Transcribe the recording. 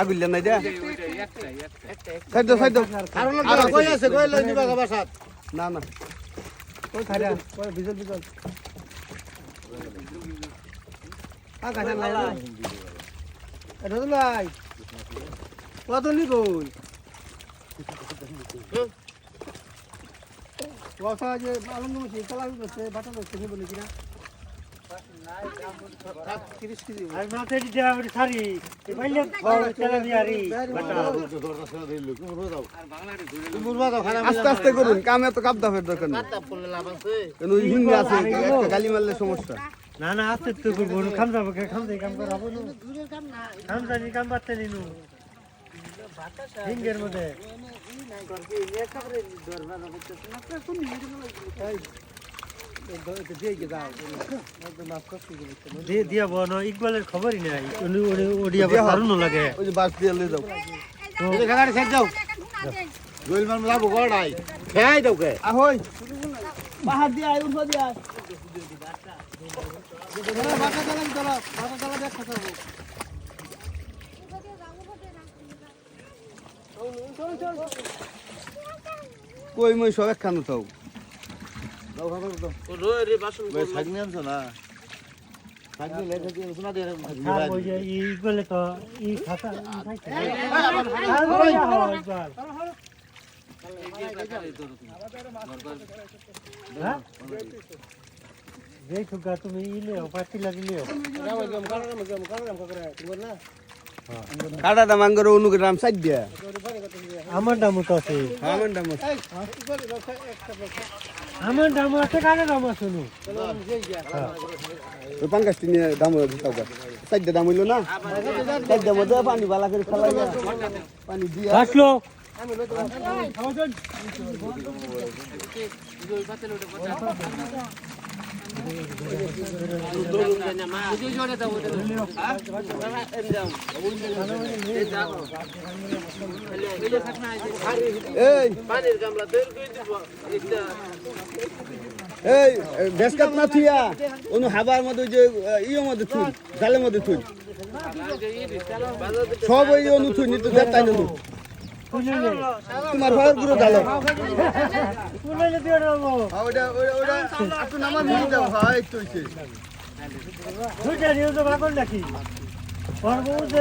আগুল্লা নাই দে। সাইড দাও সাইড দাও আরও কই আছে কই লই নিবা বাসাত? না না। কই খারা কই বিজল বিজল আ কাছে নাই রদুলাই কত নি কই কথা যে আলম নমছি কলা করছে বাটা করছে না? কেজি আস্তে আস্তে করুন কাম এত কাপ দাফের দরকার নেই। কেন আছে একটা গালি মারলে সমস্যা। না না আস্তে তো করব খাম যাব খাম যাই কাম করাবো না। খাম জানি কাম পারতে নিনু হিঙ্গের মধ্যে। দিয়ে দিয়া বনো ইকবালের খবরই নাই। উনি দিয়া হোক। দারুণ লাগে। ওই যে বাস দিয়ে লয়ে যাও। আহই। পাহাড় দিয়ে আয় উঠো দিয়ে। আয় কই মই সব একখানো থাও আর ওই যে ইকবালে তো ই খাতা ই খাইছে আর ওই যা হয় ইকবাল হ্যাঁ দেখো গা তুমি ইলেও পাতি লাগিলেও কাটাটা মাঙ্গর অনুগ্রাম সাইড দিয়া আমার দাম তো আছে আমার দাম। আমার দাম আছে কারে দাম আছে নু ওই পাঙ্গাসটি নিয়ে দাম হয়ে দিতাও গা সাইড দাম হইল না সাইড দাম মধ্যে পানি বালা করে খালাই পানি দিয়া আসলো এই এই বেসকাত না থুইয়া, অনু হাবার মধ্যে যে ইয়ের মধ্যে থুই, জালের মধ্যে থুই। সব ওই অনু থুই, নিতে তুলে নে তোমার ভাইয়ের গুরু ডালো হয় ভাগল নাকি? পরবো যে